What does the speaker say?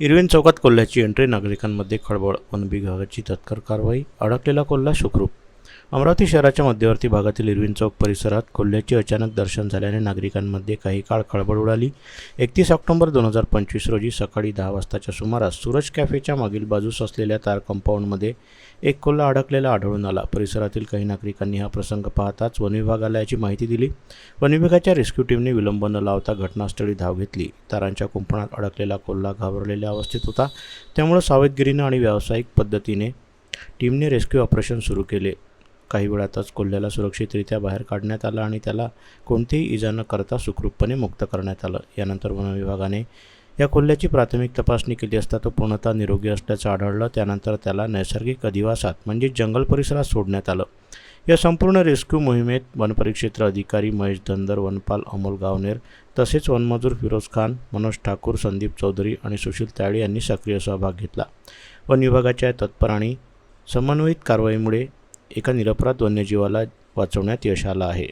Irwin चौकात कोल्ह्याची entry नागरिकांमध्ये खळबळ वन विभागाची तत्कर कारवाई अडकलेला कोल्हा सुखरूप अमरावती शहराच्या मध्यवर्ती भागातील इरविन चौक परिसरात कोल्ह्याचे अचानक दर्शन झाल्याने नागरिकांमध्ये काही काळ खळबळ उडाली. एकतीस ऑक्टोबर दोन हजार पंचवीस रोजी सकाळी दहा वाजताच्या सुमारास सूरज कॅफेच्या मागील बाजूस असलेल्या तार कंपाऊंडमध्ये एक कोल्हा अडकलेला आढळून आला. परिसरातील काही नागरिकांनी हा प्रसंग पाहताच वन याची माहिती दिली. वनविभागाच्या रेस्क्यू टीमने विलंब न लावता घटनास्थळी धाव घेतली. तारांच्या कुंपणात अडकलेला कोल्हा घाबरलेल्या अवस्थेत होता. त्यामुळे सावधगिरीनं आणि व्यावसायिक पद्धतीने टीमने रेस्क्यू ऑपरेशन सुरू केले. काही वेळातच कोल्ह्याला सुरक्षितरित्या बाहेर काढण्यात आलं आणि त्याला कोणतीही इजा न करता सुखरूपपणे मुक्त करण्यात आलं. यानंतर वनविभागाने या कोल्ह्याची प्राथमिक तपासणी केली असता तो पूर्णतः निरोगी असल्याचं आढळलं. त्यानंतर त्याला नैसर्गिक अधिवासात म्हणजे जंगल परिसरात सोडण्यात आलं. या संपूर्ण रेस्क्यू मोहिमेत वनपरिक्षेत्र अधिकारी महेश धनदर वनपाल अमोल गावनेर तसेच वनमजूर फिरोज खान मनोज ठाकूर संदीप चौधरी आणि सुशील ताळे यांनी सक्रिय सहभाग घेतला. वन विभागाच्या तत्पर आणि समन्वयित कारवाईमुळे एका निरपराध वन्यजीवाला वाचवण्यात यश आलं आहे.